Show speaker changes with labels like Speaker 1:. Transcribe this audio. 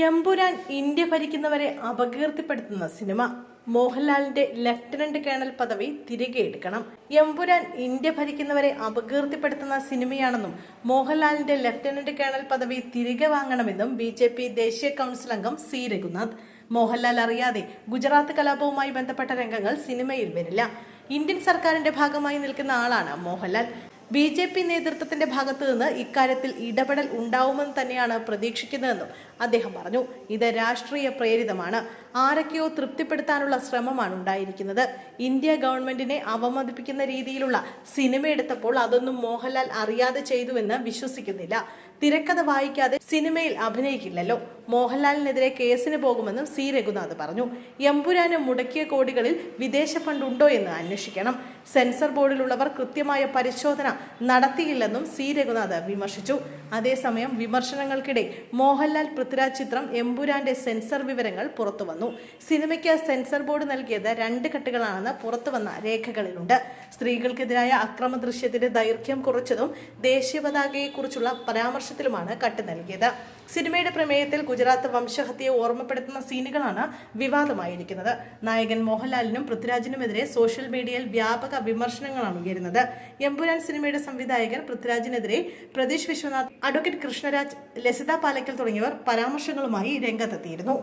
Speaker 1: Empuraan India ഭരിക്കുന്നവരെ അപകീർത്തിപ്പെടുത്തുന്ന സിനിമ. മോഹൻലാലിന്റെ ലഫ്റ്റനന്റ് കേണൽ പദവി തിരികെ എടുക്കണം. എമ്പുരാൻ ഇന്ത്യ ഭരിക്കുന്നവരെ അപകീർത്തിപ്പെടുത്തുന്ന സിനിമയാണെന്നും മോഹൻലാലിന്റെ ലഫ്റ്റനന്റ് കേണൽ പദവി തിരികെ വാങ്ങണമെന്നും ബി ജെ പി ദേശീയ കൗൺസിൽ അംഗം സി രഘുനാഥ്. മോഹൻലാൽ അറിയാതെ ഗുജറാത്ത് കലാപവുമായി ബന്ധപ്പെട്ട രംഗങ്ങൾ സിനിമയിൽ വരില്ല. ഇന്ത്യൻ സർക്കാരിന്റെ ഭാഗമായി നിൽക്കുന്ന ആളാണ് മോഹൻലാൽ. ബി ജെ പി നേതൃത്വത്തിന്റെ ഭാഗത്തു നിന്ന് ഇക്കാര്യത്തിൽ ഇടപെടൽ ഉണ്ടാവുമെന്ന് തന്നെയാണ് പ്രതീക്ഷിക്കുന്നതെന്നും അദ്ദേഹം പറഞ്ഞു. ഇത് രാഷ്ട്രീയ പ്രേരിതമാണ്. ആരൊക്കെയോ തൃപ്തിപ്പെടുത്താനുള്ള ശ്രമമാണ് ഉണ്ടായിരിക്കുന്നത്. ഇന്ത്യ ഗവൺമെന്റിനെ അവമതിപ്പിക്കുന്ന രീതിയിലുള്ള സിനിമ എടുത്തപ്പോൾ അതൊന്നും മോഹൻലാൽ അറിയാതെ ചെയ്തുവെന്ന് വിശ്വസിക്കുന്നില്ല. തിരക്കഥ വായിക്കാതെ സിനിമയിൽ അഭിനയിക്കില്ലല്ലോ. മോഹൻലാലിനെതിരെ കേസിന് പോകുമെന്നും സി രഘുനാഥ് പറഞ്ഞു. എമ്പുരാന് മുടക്കിയ കോടികളിൽ വിദേശ ഫണ്ട് ഉണ്ടോ എന്ന് അന്വേഷിക്കണം. സെൻസർ ബോർഡിലുള്ളവർ കൃത്യമായ പരിശോധന നടത്തിയില്ലെന്നും സി രഘുനാഥ് വിമർശിച്ചു. അതേസമയം വിമർശനങ്ങൾക്കിടെ മോഹൻലാൽ പൃഥ്വിരാജ് ചിത്രം എമ്പുരാന്റെ സെൻസർ വിവരങ്ങൾ പുറത്തുവന്നു. സിനിമയ്ക്ക് സെൻസർ ബോർഡ് നൽകിയത് രണ്ട് കെട്ടുകളാണെന്ന് പുറത്തുവന്ന രേഖകളിലുണ്ട്. സ്ത്രീകൾക്കെതിരായ അക്രമ ദൃശ്യത്തിന്റെ ദൈർഘ്യം കുറച്ചതും ദേശീയ പതാകയെക്കുറിച്ചുള്ള പരാമർശത്തിലുമാണ് കട്ട് നൽകിയത്. സിനിമയുടെ പ്രമേയത്തിൽ ഗുജറാത്ത് വംശഹത്യയെ ഓർമ്മപ്പെടുത്തുന്ന സീനുകളാണ് വിവാദമായിരിക്കുന്നത്. നായകൻ മോഹൻലാലിനും പൃഥ്വിരാജിനുമെതിരെ സോഷ്യൽ മീഡിയയിൽ വ്യാപക വിമർശനങ്ങളാണ് ഉയരുന്നത്. എമ്പുരാൻ സിനിമയുടെ സംവിധായകൻ പൃഥ്വിരാജിനെതിരെ പ്രതീഷ് വിശ്വനാഥ് അഡ്വക്കേറ്റ് കൃഷ്ണരാജ് ലസിത പാലക്കൽ തുടങ്ങിയവർ പരാമർശങ്ങളുമായി രംഗത്തെത്തിയിരുന്നു.